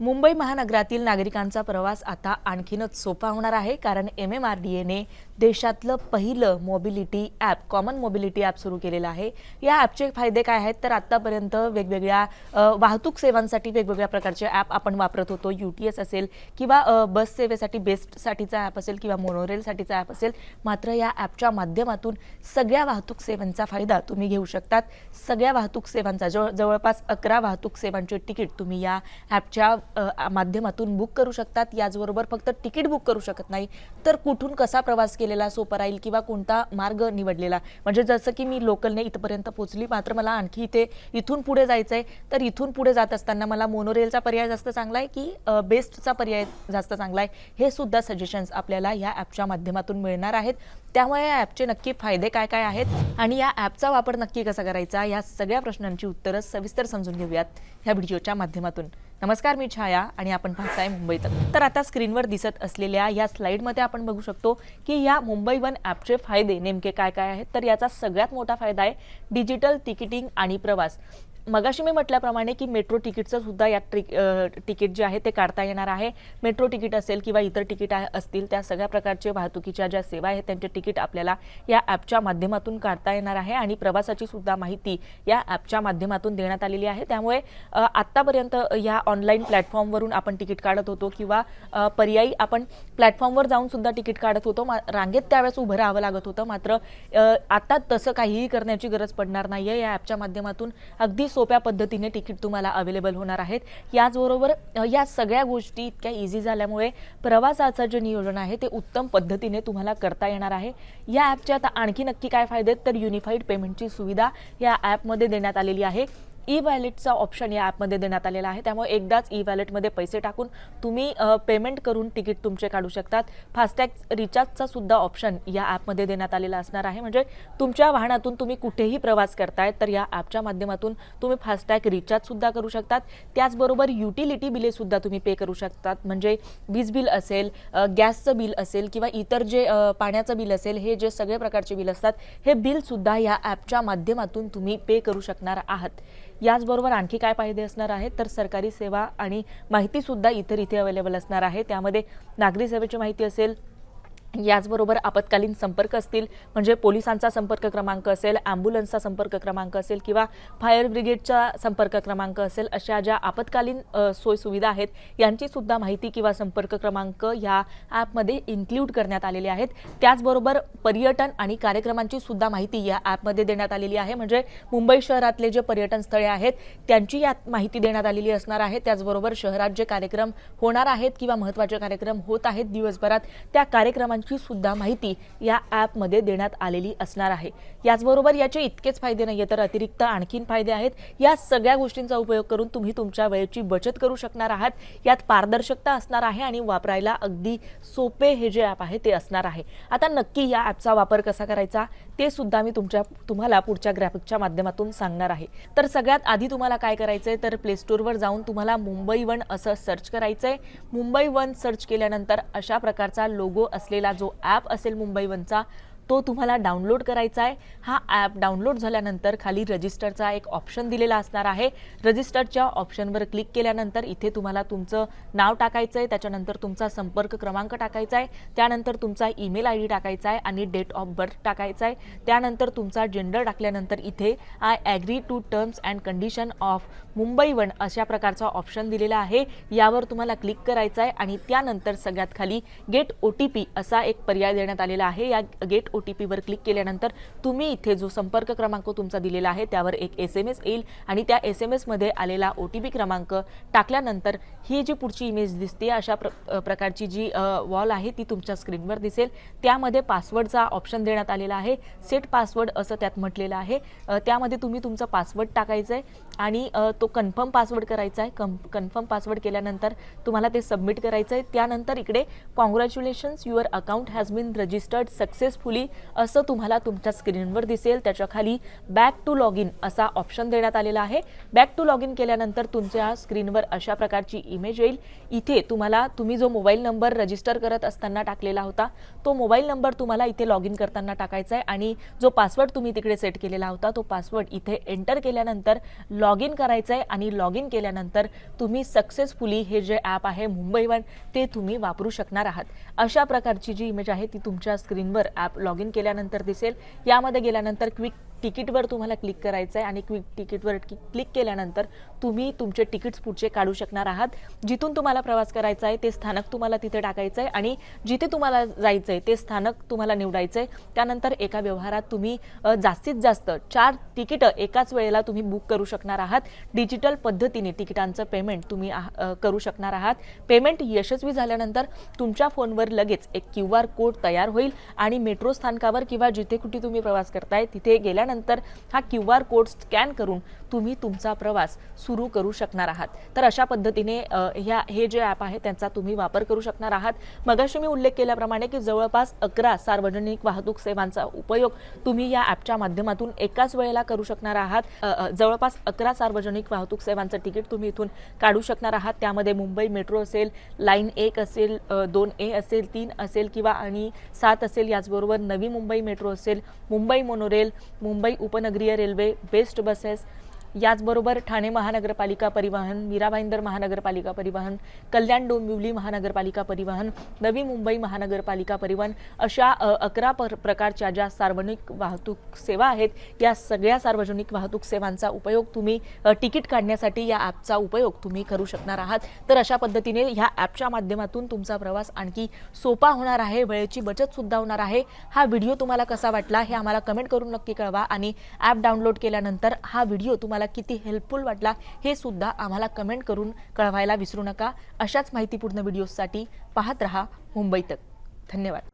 मुंबई महानगरातील नागरिकांचा प्रवास आता आणखीनच सोपा होणार आहे कारण एम एम आर डी एने देशातलं पहिलं mobility app common mobility app सुरू केलेलं आहे. या ॲपचे फायदे काय आहेत? तर आत्तापर्यंत वेगवेगळ्या वाहतूक सेवांसाठी वेगवेगळ्या प्रकारचे ॲप आपण वापरत होतो. यू टी एस असेल किंवा बस सेवेसाठी बेस्टसाठीचा ॲप असेल किंवा मोनोरेलसाठीचा ॲप असेल मात्र या ॲपच्या माध्यमातून सगळ्या वाहतूक सेवांचा फायदा तुम्ही घेऊ शकतात. सगळ्या वाहतूक सेवांचा जवळ जवळपास अकरा वाहतूक सेवांचे तिकीट तुम्ही या ॲपच्या माध्यमातून बुक करू शकतात. याचबरोबर फक्त तिकीट बुक करू शकत नाही. तर कुठून कसा प्रवास केलेला सोपा राहील किंवा कोणता मार्ग निवडलेला? म्हणजे जसं की मी लोकलने इथपर्यंत पोहोचली मात्र मला आणखी इथे इथून पुढे जायचं आहे तर इथून पुढे जात असताना मला मोनोरेलचा पर्याय जास्त चांगला आहे की बेस्टचा पर्याय जास्त चांगला आहे? हे सुद्धा सजेशन्स आपल्याला या ॲपच्या माध्यमातून मिळणार आहेत. त्यामुळे या ॲपचे नक्की फायदे काय काय आहेत? आणि या ॲपचा वापर नक्की कसा करायचा? या सगळ्या प्रश्नांची उत्तरं सविस्तर समजून घेऊयात ह्या व्हिडिओच्या माध्यमातून. नमस्कार मी छाया आणि आपण पाहताय मुंबई तर आता स्क्रीनवर दिसत असलेल्या या स्लाईडमध्ये आपण बघू शकतो की या मुंबई वन ॲपचे फायदे नेमके काय काय आहेत? तर याचा सगळ्यात मोठा फायदा आहे डिजिटल तिकिटिंग आणि प्रवास. मगाशी मी म्हटल्याप्रमाणे की मेट्रो तिकीटचं सुद्धा या ट्रिक तिकीट जे आहे ते काढता येणार आहे. मेट्रो तिकीट असेल किंवा इतर तिकीट असतील त्या सगळ्या प्रकारचे वाहतुकीच्या ज्या सेवा आहेत त्यांचे तिकीट आपल्याला या ॲपच्या माध्यमातून काढता येणार आहे आणि प्रवासाची सुद्धा माहिती या ॲपच्या माध्यमातून देण्यात आलेली आहे. त्यामुळे आत्तापर्यंत या ऑनलाईन प्लॅटफॉर्मवरून आपण तिकीट काढत होतो किंवा पर्यायी आपण प्लॅटफॉर्मवर जाऊन सुद्धा तिकीट काढत होतो. मा रांगेत त्यावेळेस उभं राहावं लागत होतं. मात्र आता तसं काहीही करण्याची गरज पडणार नाही आहे या ॲपच्या माध्यमातून अगदी सोप्या पद्धतीने तिकीट तुम्हाला अवेलेबल होणार आहेत. याचबरोबर या सगळ्या गोष्टी इतक्या इझी झाल्यामुळे प्रवासाचं जे नियोजन आहे ते उत्तम पद्धतीने तुम्हाला करता येणार आहे. या ॲपचे आता आणखी नक्की काय फायदे आहेत? तर युनिफाईड पेमेंटची सुविधा या ॲपमध्ये देण्यात आलेली आहे. ई वॅलेटचा ऑप्शन या ॲपमध्ये देण्यात आलेला आहे. त्यामुळे एकदाच ई वॅलेटमध्ये पैसे टाकून तुम्ही पेमेंट करून तिकीट तुमचे काढू शकतात. फास्टॅग रिचार्जचा सुद्धा ऑप्शन या ॲपमध्ये देण्यात आलेला असणार आहे. म्हणजे तुमच्या वाहनातून तुम्ही कुठेही प्रवास करताय तर या ॲपच्या माध्यमातून तुम्ही फास्टॅग रिचार्जसुद्धा करू शकतात. त्याचबरोबर युटिलिटी बिले सुद्धा तुम्ही पे करू शकतात. म्हणजे वीज बिल असेल गॅसचं बिल असेल किंवा इतर जे पाण्याचं बिल असेल हे जे सगळे प्रकारचे बिल असतात हे बिल सुद्धा या ॲपच्या माध्यमातून तुम्ही पे करू शकणार आहात. याचबरोबर आणखी काय फायदे असणार आहेत? तर सरकारी सेवा आणि माहितीसुद्धा इतर इथे अवेलेबल असणार आहे. त्यामध्ये नागरी सेवेची माहिती असेल याचबरोबर आपत्कालीन संपर्क असतील म्हणजे पोलिसांचा संपर्क क्रमांक असेल ॲम्ब्युलन्सचा संपर्क क्रमांक असेल किंवा फायर ब्रिगेडचा संपर्क क्रमांक असेल अशा ज्या आपत्कालीन सोयसुविधा आहेत यांची सुद्धा माहिती किंवा संपर्क क्रमांक ह्या ॲपमध्ये इन्क्ल्यूड करण्यात आलेले आहेत. त्याचबरोबर पर्यटन आणि कार्यक्रमांची सुद्धा माहिती या ॲपमध्ये देण्यात आलेली आहे. म्हणजे मुंबई शहरातले जे पर्यटन स्थळे आहेत त्यांची यात माहिती देण्यात आलेली असणार आहे. त्याचबरोबर शहरात जे कार्यक्रम होणार आहेत किंवा महत्त्वाचे कार्यक्रम होत आहेत दिवसभरात त्या कार्यक्रमांची सुद्धा माहिती या ॲपमध्ये देण्यात आलेली असणार आहे. याचबरोबर याचे इतकेच फायदे नाही तर अतिरिक्त आणखीन फायदे आहेत. या सगळ्या गोष्टींचा उपयोग करून तुम्ही तुमच्या वेळेची बचत करू शकणार आहात. यात पारदर्शकता असणार आहे आणि वापरायला अगदी सोपे हे जे ॲप आहे ते असणार आहे. आता नक्की या ॲपचा वापर कसा करायचा ते सुद्धा मी तुमच्या तुम्हाला पुढच्या ग्राफिकच्या माध्यमातून सांगणार आहे. तर सगळ्यात आधी तुम्हाला काय करायचं आहे तर प्ले स्टोअरवर जाऊन तुम्हाला मुंबई वन असं सर्च करायचं आहे मुंबई वन सर्च केल्यानंतर अशा प्रकारचा लोगो असलेला जो ॲप असेल मुंबई वनचा तो तुम्हाला डाउनलोड करायचा आहे. हा ॲप डाउनलोड झाल्यानंतर खाली रजिस्टरचा एक ऑप्शन दिलेला असणार आहे. रजिस्टरच्या ऑप्शनवर क्लिक केल्यानंतर इथे तुम्हाला तुमचं नाव टाकायचं आहे. त्याच्यानंतर तुमचा संपर्क क्रमांक टाकायचा आहे. त्यानंतर तुमचा ईमेल आय डी टाकायचा आहे आणि डेट ऑफ बर्थ टाकायचा आहे. त्यानंतर तुमचा जेंडर टाकल्यानंतर इथे I agree to terms and condition of Mumbai one अशा प्रकारचा ऑप्शन दिलेला आहे. यावर तुम्हाला क्लिक करायचं आहे आणि त्यानंतर सगळ्यात खाली गेट ओ टी पी असा एक पर्याय देण्यात आलेला आहे. या गेट ओ टी पीवर क्लिक केल्यानंतर तुम्ही इथे जो संपर्क क्रमांक तुमचा दिलेला आहे त्यावर एक एस एम एस येईल आणि त्या एस एम एसमध्ये आलेला ओ टी पी क्रमांक टाकल्यानंतर ही जी पुढची इमेज दिसते अशा प्र प्रकारची जी वॉल आहे ती तुमच्या स्क्रीनवर दिसेल. त्यामध्ये पासवर्डचा ऑप्शन देण्यात आलेला आहे. सेट पासवर्ड असं त्यात म्हटलेलं आहे. त्यामध्ये तुम्ही तुमचा पासवर्ड टाकायचा आहे आणि तो कन्फर्म पासवर्ड करायचा आहे कम कन्फर्म पासवर्ड केल्यानंतर तुम्हाला ते सबमिट करायचं आहे त्यानंतर इकडे congratulations your account has been registered successfully असं तुम्हाला तुमच्या स्क्रीनवर दिसेल. त्याच्याखाली बॅक टू लॉग इन असा ऑप्शन देण्यात आलेला आहे. बॅक टू लॉग इन केल्यानंतर तुमच्या स्क्रीनवर अशा प्रकारची इमेज येईल. इथे तुम्हाला तुम्ही जो मोबाईल नंबर रजिस्टर करत असताना टाकलेला होता तो मोबाईल नंबर तुम्हाला इथे लॉग इन करताना टाकायचा आहे आणि जो पासवर्ड तुम्ही तिकडे सेट केलेला होता तो पासवर्ड इथे एंटर केल्यानंतर लॉग इन करायचा आहे आणि लॉग इन केल्यानंतर तुम्ही सक्सेसफुली हे जे ॲप आहे मुंबई वन ते तुम्ही वापरू शकणार आहात. अशा प्रकारची जी इमेज आहे ती तुमच्या स्क्रीनवर ॲप लॉग लॉग इन केल्यानंतर दिसेल. यामध्ये गेल्यानंतर क्विक तिकीटवर तुम्हाला क्लिक करायचं आहे आणि क्विक तिकीटवर क्लिक केल्यानंतर तुम्ही तुमचे तिकीट्स पुढचे काढू शकणार आहात. जिथून तुम्हाला प्रवास करायचा आहे ते स्थानक तुम्हाला तिथे टाकायचं आहे आणि जिथे तुम्हाला जायचं आहे ते स्थानक तुम्हाला निवडायचं आहे त्यानंतर एका व्यवहारात तुम्ही जास्तीत जास्त चार तिकीटं एकाच वेळेला तुम्ही बुक करू शकणार आहात. डिजिटल पद्धतीने तिकिटांचं पेमेंट तुम्ही करू शकणार आहात. पेमेंट यशस्वी झाल्यानंतर तुमच्या फोनवर लगेच एक क्यू आर कोड तयार होईल आणि मेट्रो स्थानकावर किंवा जिथे कुठे तुम्ही प्रवास करताय तिथे गेल्यानंतर हा क्यू आर कोड स्कॅन करून तुम्ही तुमचा प्रवास सुरू करू शकणार आहात. तर अशा पद्धतीने ह्या हे जे ॲप आहे त्यांचा तुम्ही वापर करू शकणार आहात. मगाशी मी उल्लेख केल्याप्रमाणे की जवळपास अकरा सार्वजनिक वाहतूक सेवांचा उपयोग तुम्ही या ॲपच्या माध्यमातून एकाच वेळेला करू शकणार आहात. जवळपास अकरा सार्वजनिक वाहतूक सेवांचं तिकीट तुम्ही इथून काढू शकणार आहात. त्यामध्ये मुंबई मेट्रो असेल लाईन एक असेल दोन ए असेल तीन असेल किंवा आणि सात असेल याचबरोबर नवी मुंबई मेट्रो असेल मुंबई मोनोरेल मुंबई मुंबई उपनगरीय रेल्वे बेस्ट बसेस याचबरोबर ठाणे महानगरपालिका परिवहन मीरा भाईंदर महानगरपालिका परिवहन कल्याण डोंबिवली महानगरपालिका परिवहन नवी मुंबई महानगरपालिका परिवहन अशा अकरा पर प्रकारच्या ज्या सार्वजनिक वाहतूक सेवा आहेत या सगळ्या सार्वजनिक वाहतूक सेवांचा उपयोग तुम्ही तिकीट काढण्यासाठी या ॲपचा उपयोग तुम्ही करू शकणार आहात. तर अशा पद्धतीने ह्या ॲपच्या माध्यमातून तुमचा प्रवास आणखी सोपा होणार आहे वेळेची बचत सुद्धा होणार आहे. हा व्हिडिओ तुम्हाला कसा वाटला हे आम्हाला कमेंट करून नक्की कळवा आणि ॲप डाउनलोड केल्यानंतर हा व्हिडिओ तुम्हाला तुम्हाला किती हेल्पफुल वाटला हे सुद्धा आम्हाला कमेंट करून कळवायला विसरू नका. अशाच माहितीपूर्ण व्हिडिओजसाठी पाहत रहा मुंबई तक. धन्यवाद.